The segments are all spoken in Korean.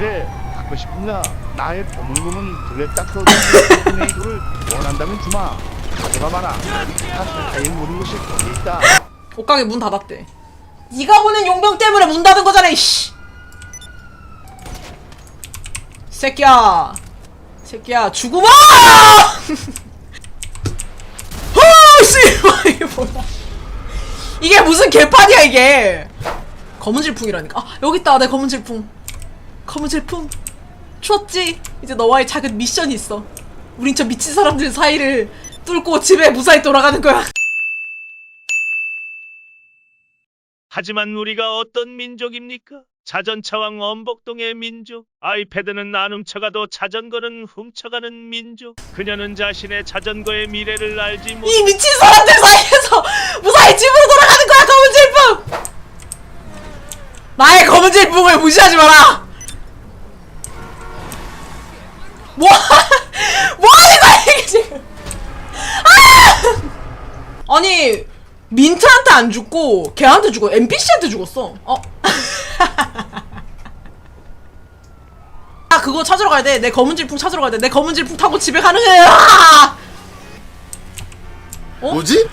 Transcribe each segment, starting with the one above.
그래 갖고 싶으냐 나의 보물금은 블랙닥터 토네이도를 원한다면 주마 가져가 봐라 다 설탕에 묻은 것이 거기 있다 옷가게 문 닫았대. 네가 보낸 용병 때문에 문 닫은 거잖아, 이씨. 새끼야, 새끼야, 죽어봐! 허씨, 이게 뭐야? 이게 무슨 개판이야 이게? 검은 질풍이라니까. 아, 여기 있다, 내 검은 질풍. 검은 질풍. 추웠지? 이제 너와의 작은 미션이 있어. 우린 저 미친 사람들 사이를 뚫고 집에 무사히 돌아가는 거야. 하지만 우리가 어떤 민족입니까? 자전차왕 엄복동의 민족. 아이패드는 안 훔쳐가도 자전거는 훔쳐가는 민족. 그녀는 자신의 자전거의 미래를 알지 못. 이 미친 사람들 사이에서 무사히 집으로 돌아가는 거야 검은 질풍 나의 검은 질풍을 무시하지 마라 뭐 뭐 하는 거야 이게 지금 아! 아니 민트한테 안 죽고 걔한테 죽어 NPC한테 죽었어 어? 아 그거 찾으러 가야 돼 내 검은 질풍 찾으러 가야 돼 내 검은 질풍 타고 집에 가는 거야 어? 뭐지?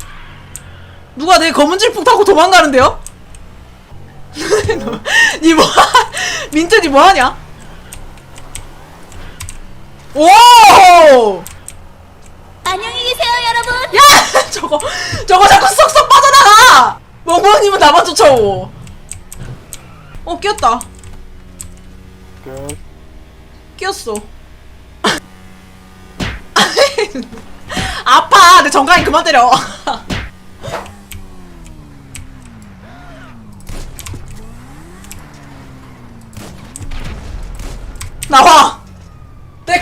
누가 내 검은 질풍 타고 도망가는데요? 니 뭐, 민트 니 뭐하냐? 오! 안녕히 계세요, 여러분. 야! 저거, 저거 자꾸 쏙쏙 빠져나가! 멍멍님은 나만 쫓아오. 어, 끼었다. 끼었어. 아파! 내 정강이 그만 때려. 나와!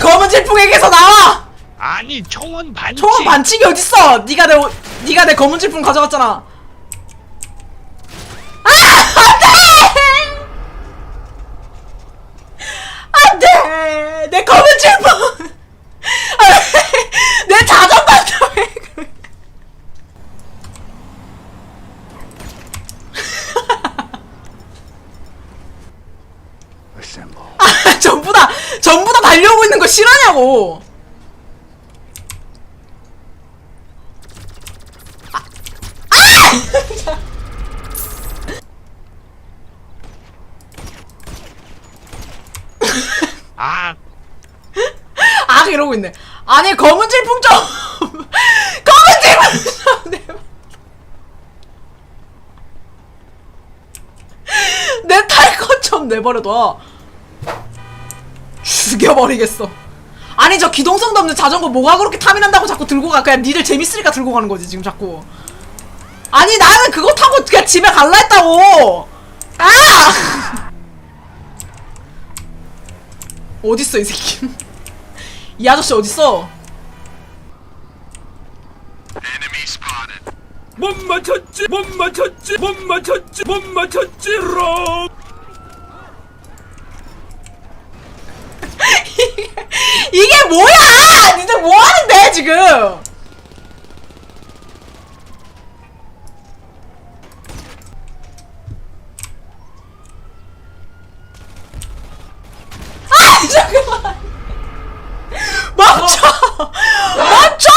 내 검은 질풍에게서 나와! 아니 총은 반칙. 총은 반칙이 어딨어? 네가 내 오- 네가 내 검은 질풍 가져갔잖아. 아! 안돼! 안돼! 내 검은 질풍! 아, 왜- 내 자전거 왜 그래? Assemble 아, 전부 다 전부 다 달려오고 있는 거 싫어하냐고. 아아 이러고 있네. 아니 검은 질풍 좀 검은 질풍 좀 내봐. 내탈 것좀 내버려둬. 죽여버리겠어. 아니 저 기동성도 없는 자전거 뭐가 그렇게 탐이 난다고 자꾸 들고 가. 그냥 니들 재밌으니까 들고 가는 거지 지금 자꾸. 아니 나는 그거 타고 그냥 집에 갈라 했다고. 아! 어딨어 이 새끼. 이 아저씨 어딨어? 못 맞췄지 못 맞췄지 못 맞췄지 못 맞췄지롱. 이게 뭐야! 니들 뭐 하는데 지금? 아 잠깐만 멈춰 멈춰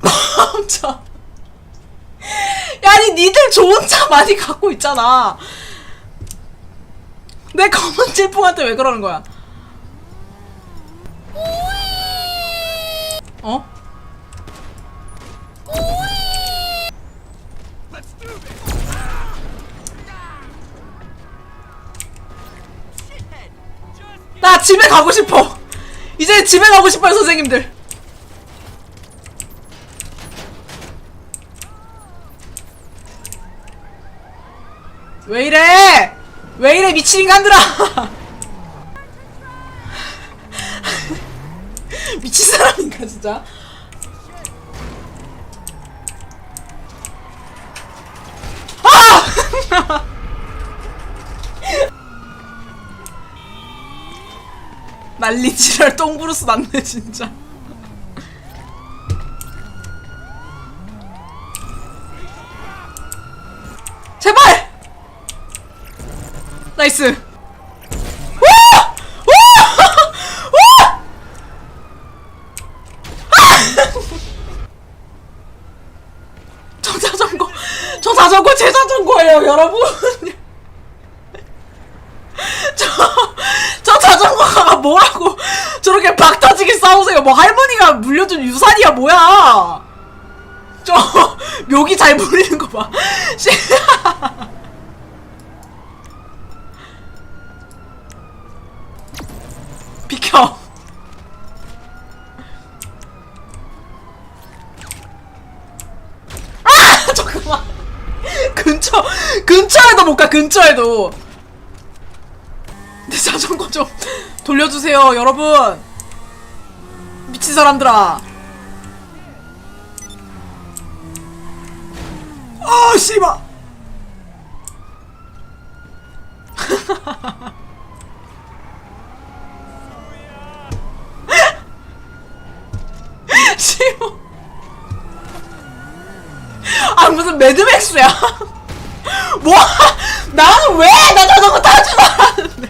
멈춰 야니 니들 좋은 차 많이 갖고 있잖아 내 검은 질풍한테 왜 그러는 거야? 집에 가고 싶어. 이제 집에 가고 싶어요, 선생님들. 왜 이래? 왜 이래 미친 인간들아! 미친 사람인가 진짜? 아! 난리 지랄 똥구르스 났네 진짜. 제발! 나이스. 아! 저 자전거 제 자전거예요 여러분. 자전거가 뭐라고 저렇게 박 터지게 싸우세요. 뭐 할머니가 물려준 유산이야 뭐야? 저 묘기 잘 부리는 거봐. 비켜. 아! 잠깐만. 근처 근처에도 못 가 근처에도 내 자전거 좀 돌려주세요 여러분. 미친 사람들아. 아 씨발. 아 무슨 매드맥스야? 뭐? 나는 왜? 나 자전거 타지도 않았는데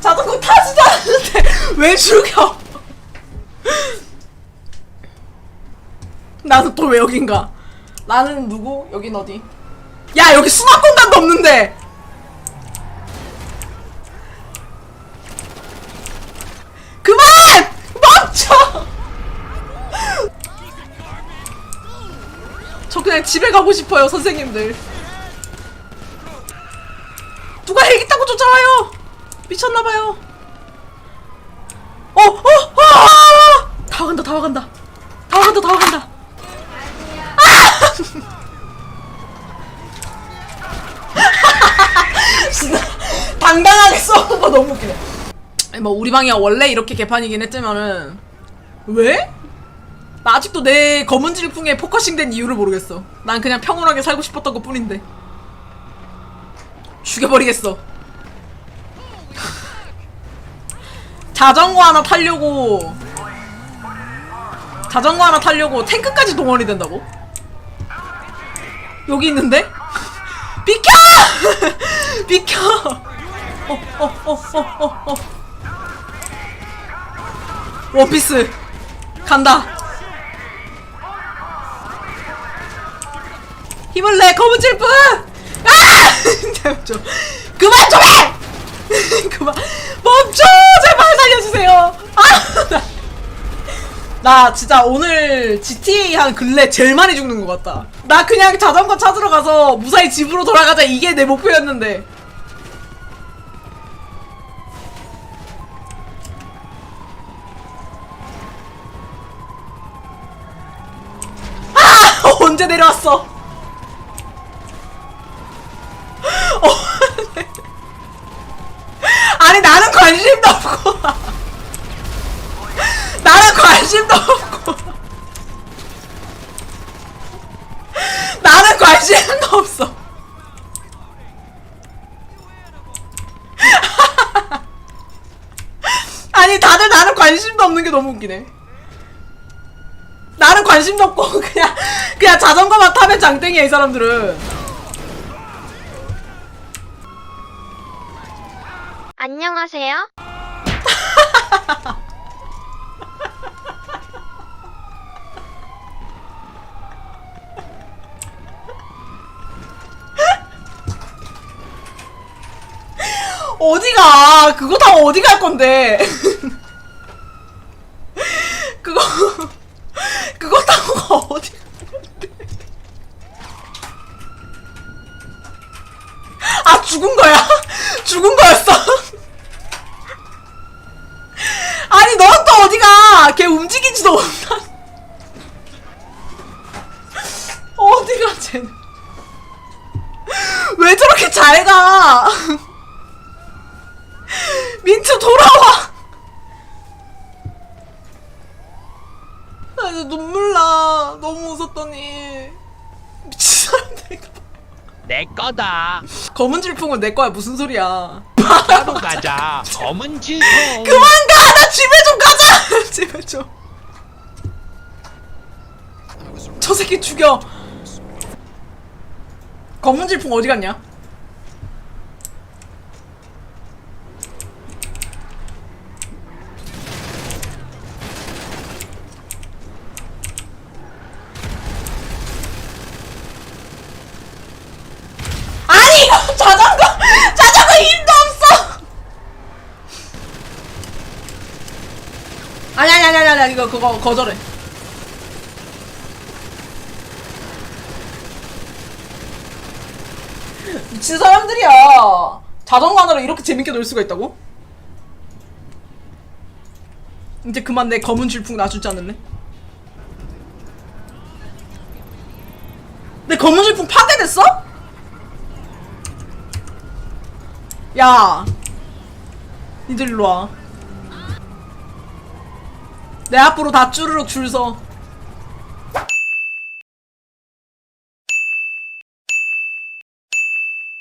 자전거 타지도 않았는데 왜 죽여? 나는 또 왜 여긴가? 나는 누구? 여긴 어디? 야 여기 수납 공간도 없는데! 그만! 멈춰! 저 그냥 집에 가고 싶어요, 선생님들. 누가 헬기 타고 쫓아와요? 미쳤나봐요. 어, 어, 어! 아! 다 와간다, 다 와간다. 다 와간다, 다 와간다. 아! 진짜 당당하게 싸우는 거 너무 웃기네. 뭐, 우리 방이 원래 이렇게 개판이긴 했지만은, 왜? 나 아직도 내 검은 질풍에 포커싱된 이유를 모르겠어. 난 그냥 평온하게 살고 싶었던 것 뿐인데. 죽여버리겠어. 자전거 하나 타려고 자전거 하나 타려고 탱크까지 동원이 된다고? 여기 있는데? 비켜! 비켜! 어, 어, 어, 어, 어, 어. 원피스 간다. 힘을 내 검은 질풍! 아! 좀 그만 좀 해! 그만 멈춰 제발 살려주세요. 아! 나, 나 진짜 오늘 GTA 한 근래 제일 많이 죽는 것 같다. 나 그냥 자전거 찾으러 가서 무사히 집으로 돌아가자 이게 내 목표였는데. 아! 언제 내려왔어? 어, 아니 나는 관심도 없고. 나는 관심도 없고. 나는 관심도 없어. 아니 다들 나는 관심도 없는 게 너무 웃기네. 나는 관심도 없고 그냥 그냥 자전거만 타면 장땡이야 이 사람들은 안녕하세요. 어디가? 그거 타고 어디 갈 건데? 그거 그거 타고 어디? 아 죽은 거야? 죽은 거였어? 아니 넌 또 어디가? 걔 움직이지도 못한. 어디가 쟤는? 왜 저렇게 잘 가? 민트 돌아와. 아, 이제 눈물 나. 너무 웃었더니 미친 사람들이. 내 거다. 검은 질풍은 내 거야 무슨 소리야? 바로 가자. 검은 질풍. 그만 가! 나 집에 좀 가자! 집에 좀. 저 새끼 죽여 검은 질풍 어디 갔냐? 아니! 자전거! 자전거 힘도 없어! 아니 아니 아니 아니 이거 그거 거절해 미친 사람들이야. 자전거 하나로 이렇게 재밌게 놀 수가 있다고? 이제 그만 내 검은 질풍 놔주지 않을래? 내 검은 질풍 파괴됐어? 야, 니들 일로 와. 내 앞으로 다 쭈르륵 줄 서.